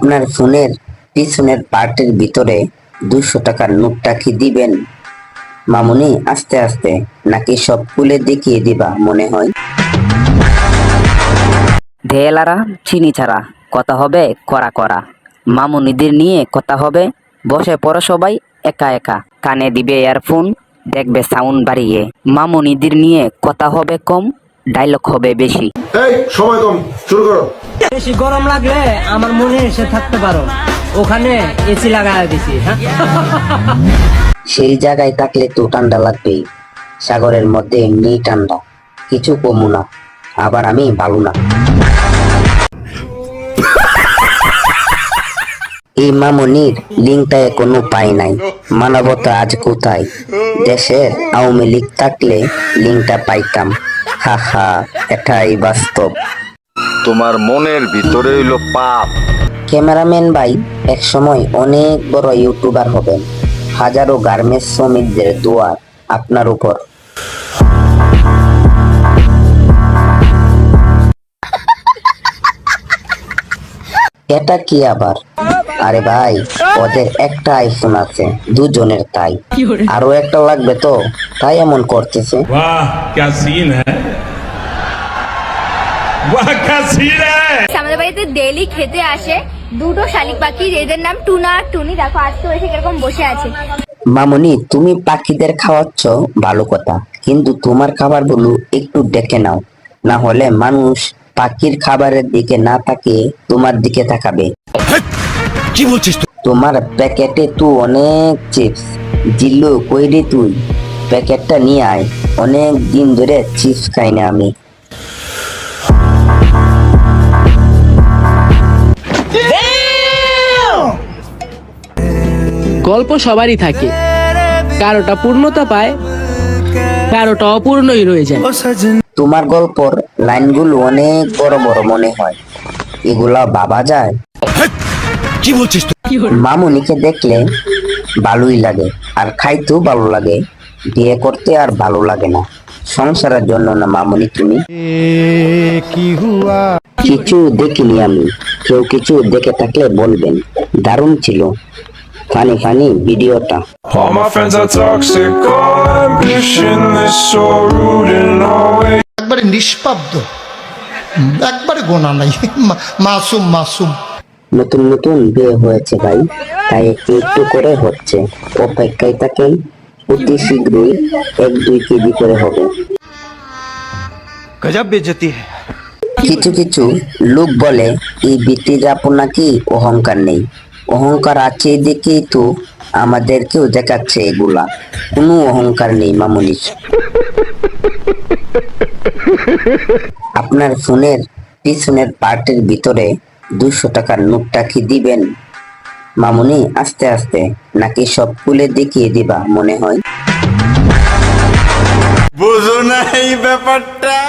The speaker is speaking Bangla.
আপনার ফোনের পিছনের পার্টের ভিতরে দুশো টাকার নোটটা কি দিবেন? মামুনি আস্তে আস্তে। নাকি সব খুলে দেখিয়ে দিবা মনে হয়? ঢেলারা চিনি ছাড়া কথা হবে করা করা মামুনিদের নিয়ে কথা হবে। বসে পড়ো সবাই একা একা। কানে দিবে ইয়ারফোন দেখবে সাউন্ড বাড়িয়ে। মামুনিদের নিয়ে কথা হবে কম ডায়লগ হবে বেশি। এই সময় কম। শুরু করো। বেশি গরম লাগলে আমার মনে এসে থাকতে পারো। ওখানে এসি লাগায় দিছি হ্যাঁ? সেই জায়গায় থাকলে তো ঠান্ডা লাগবেই। সাগরের মধ্যে এমনি ঠান্ডা। কিছু কমু না। আবার আমি ভালো না। এই মামনির লিঙ্কটা এখনও পাই নাই। মানবতা আজ কোথায়? দেশের আওয়ামী লীগ থাকলে লিঙ্কটা পাইতাম। হা হা, এটাই বাস্তব। তোমার মনের ভিতরে হইল পাপ। ক্যামেরাম্যান ভাই এক সময় অনেক বড় ইউটিউবার হবেন। হাজারো গার্মেন্টস শ্রমিকদের দোয়ার আপনার উপর। এটা কি আবার? আরে ভাই ওদের একটা আইফোন আছে দুজনের তাই। আরও একটা লাগবে তো তাই এমন করতেছে। वाह আমাদের বাড়িতে ডেলি খেতে আসে দুটো শালিক পাখি এদের নাম টুনা আর টুনি। দেখো আজকে এসে কীরকম বসে আছে। মামনি তুমি পাখিদের খাওয়াচ্ছ ভালো কথা। কিন্তু তোমার খাবারগুলো একটু ডেকে নাও। না হলে মানুষ পাখির খাবারের দিকে না তাকিয়ে তোমার দিকে তাকাবে। কি বলছিস তোমার প্যাকেটে তো অনেক চিপস। জিল্লু কই রে তুই? প্যাকেটটা নিয়ে আয়। অনেক দিন ধরে চিপস খাই না আমি। গল্প সবারই থাকে। কারোটা পূর্ণতা পায় কারোটা অপূর্ণই রয়ে যায়। তোমার গল্পর লাইনগুলো অনেক বড় বড় মনে হয়। এগুলা বাবা যায়। কি বলছিস মামুনিকে দেখলে ভালোই লাগে আর খাইতেও ভালো লাগে। বিয়ে করতে আর ভালো লাগে না। সংসারের জন্য না মামুনি তুমি? কিছু দেখিনি আমি। কেউ কিছু দেখে থাকলে বলবেন। দারুণ ছিল। ফানি ফানি ভিডিওটা. একবারে নিষ্পাব্দ। একবারে গোনা নাই। মাসুম মাসুম। নতুন নতুন বিয়ে হয়েছে ভাই। তাই একটু একটু করে হচ্ছে। অপেক্ষায় থাকেন। অতি শীঘ্রই এক দুই কেজি করে হবে। গজব বেজতি হ্যায় কিছু কিছু লোক বলে, এই বৃত্তি যাপন নাকি? অহংকার নেই। অহংকার আছে দেখেই তো আমাদেরকেও দেখাচ্ছে এগুলা। কোনো অহংকার নেই মামুনির আপনার ফোনের পিছনের পার্টের ভিতরে দুশো টাকার নোটটা কি দিবেন? মামুনি, আস্তে আস্তে। নাকি সব খুলে দেখিয়ে দিবা, মনে হয়? বুঝো না এই ব্যাপারটা।